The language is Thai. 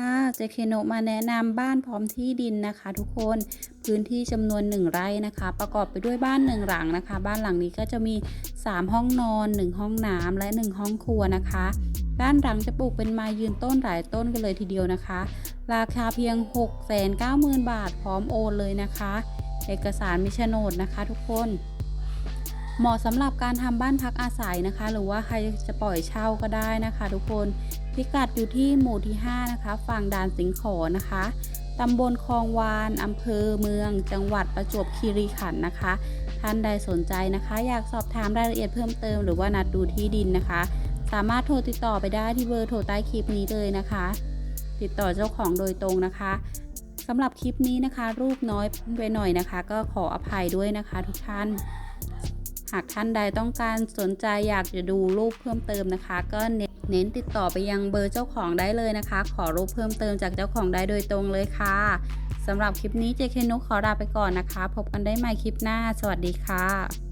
ค่ะเจเคโนมาแนะนำบ้านพร้อมที่ดินนะคะ ทุกคนพื้นที่จำนวน 1 ไร่นะคะ ประกอบไปด้วยบ้าน 1 หลังนะคะ บ้านหลังนี้ก็จะมี 3 ห้องนอน 1 ห้องน้ำและ 1 ห้องครัวนะคะ ด้านหลังจะปลูกเป็นไม้ยืนต้นหลายต้นกันเลยทีเดียวนะคะ ราคาเพียง 690,000 บาทพร้อมโอนเลยนะคะ เอกสารมีโฉนดนะคะทุกคนเหมาะสำหรับการทำบ้านพักอาศัยนะคะ หรือว่าใครจะปล่อยเช่าก็ได้นะคะ ทุกคน พิกัดอยู่ที่หมู่ที่ 5 นะคะ ฝั่งด่านสิงขอนะคะตำบลคลองวานอำเภอเมือง จังหวัดประจวบคีรีขันธ์นะคะ ท่านใดสนใจนะคะ อยากสอบถามรายละเอียดเพิ่มเติมหรือว่านัดดูที่ดินนะคะ สามารถโทรติดต่อไปได้ที่เบอร์โทรใต้คลิปนี้เลยนะคะ ติดต่อเจ้าของโดยตรงนะคะสำหรับคลิปนี้นะคะ รูปน้อยไปหน่อยนะคะ ก็ขออภัยด้วยนะคะทุกท่าน หากท่านใดต้องการสนใจอยากจะดูรูปเพิ่มเติมนะคะ ก็เน้นเน้นติดต่อไปยังเบอร์เจ้าของได้เลยนะคะ ขอรูปเพิ่มเติมจากเจ้าของได้โดยตรงเลยค่ะสำหรับคลิปนี้เจเคนุกขอลาไปก่อนนะคะ พบกันได้ใหม่คลิปหน้า สวัสดีค่ะ